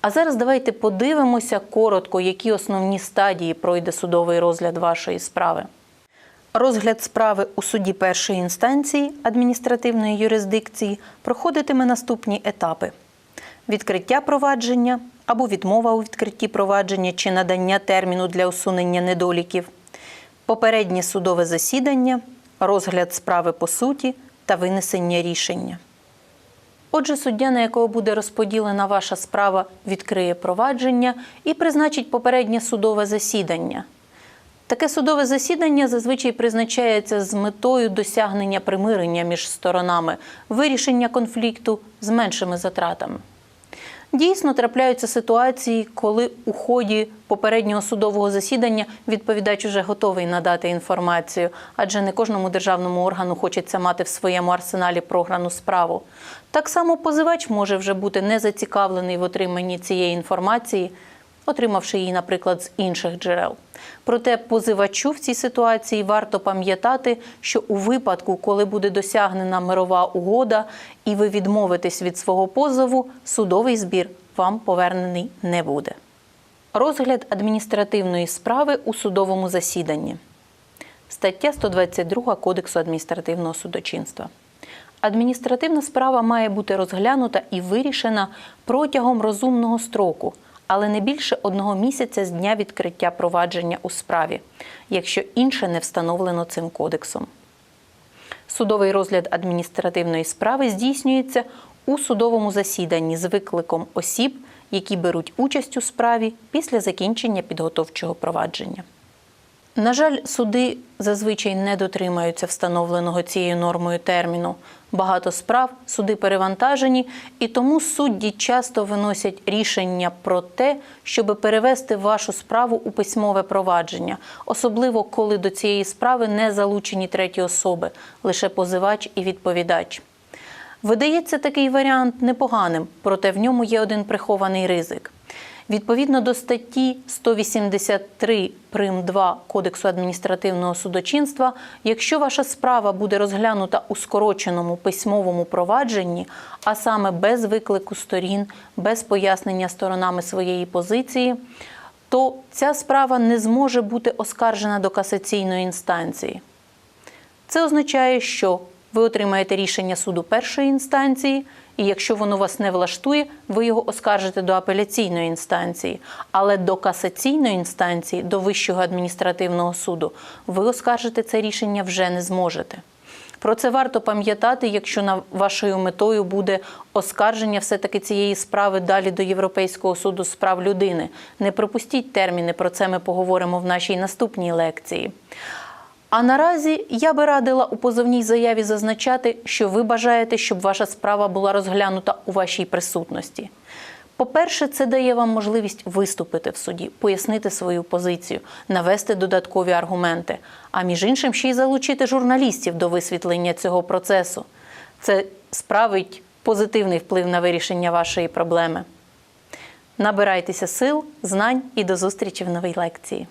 А зараз давайте подивимося коротко, які основні стадії пройде судовий розгляд вашої справи. Розгляд справи у суді першої інстанції адміністративної юрисдикції проходитиме наступні етапи: відкриття провадження або відмова у відкритті провадження чи надання терміну для усунення недоліків, попереднє судове засідання, розгляд справи по суті та винесення рішення. Отже, суддя, на якого буде розподілена ваша справа, відкриє провадження і призначить попереднє судове засідання. Таке судове засідання зазвичай призначається з метою досягнення примирення між сторонами, вирішення конфлікту з меншими затратами. Дійсно, трапляються ситуації, коли у ході попереднього судового засідання відповідач уже готовий надати інформацію, адже не кожному державному органу хочеться мати в своєму арсеналі програну справу. Так само позивач може вже бути не зацікавлений в отриманні цієї інформації, отримавши її, наприклад, з інших джерел. Проте позивачу в цій ситуації варто пам'ятати, що у випадку, коли буде досягнена мирова угода і ви відмовитесь від свого позову, судовий збір вам повернений не буде. Розгляд адміністративної справи у судовому засіданні. Стаття 122 Кодексу адміністративного судочинства. Адміністративна справа має бути розглянута і вирішена протягом розумного строку, але не більше одного місяця з дня відкриття провадження у справі, якщо інше не встановлено цим кодексом. Судовий розгляд адміністративної справи здійснюється у судовому засіданні з викликом осіб, які беруть участь у справі після закінчення підготовчого провадження. На жаль, суди зазвичай не дотримаються встановленого цією нормою терміну. Багато справ суди перевантажені, і тому судді часто виносять рішення про те, щоб перевести вашу справу у письмове провадження, особливо коли до цієї справи не залучені треті особи, лише позивач і відповідач. Видається такий варіант непоганим, проте в ньому є один прихований ризик. Відповідно до статті 183 прим 2 Кодексу адміністративного судочинства, якщо ваша справа буде розглянута у скороченому письмовому провадженні, а саме без виклику сторін, без пояснення сторонами своєї позиції, то ця справа не зможе бути оскаржена до касаційної інстанції. Це означає, що ви отримаєте рішення суду першої інстанції, і якщо воно вас не влаштує, ви його оскаржите до апеляційної інстанції. Але до касаційної інстанції, до Вищого адміністративного суду, ви оскаржити це рішення вже не зможете. Про це варто пам'ятати, якщо вашою метою буде оскарження все-таки цієї справи далі до Європейського суду з прав людини. Не пропустіть терміни, про це ми поговоримо в нашій наступній лекції. А наразі я би радила у позовній заяві зазначати, що ви бажаєте, щоб ваша справа була розглянута у вашій присутності. По-перше, це дає вам можливість виступити в суді, пояснити свою позицію, навести додаткові аргументи, а між іншим ще й залучити журналістів до висвітлення цього процесу. Це справить позитивний вплив на вирішення вашої проблеми. Набирайтеся сил, знань і до зустрічі в новій лекції.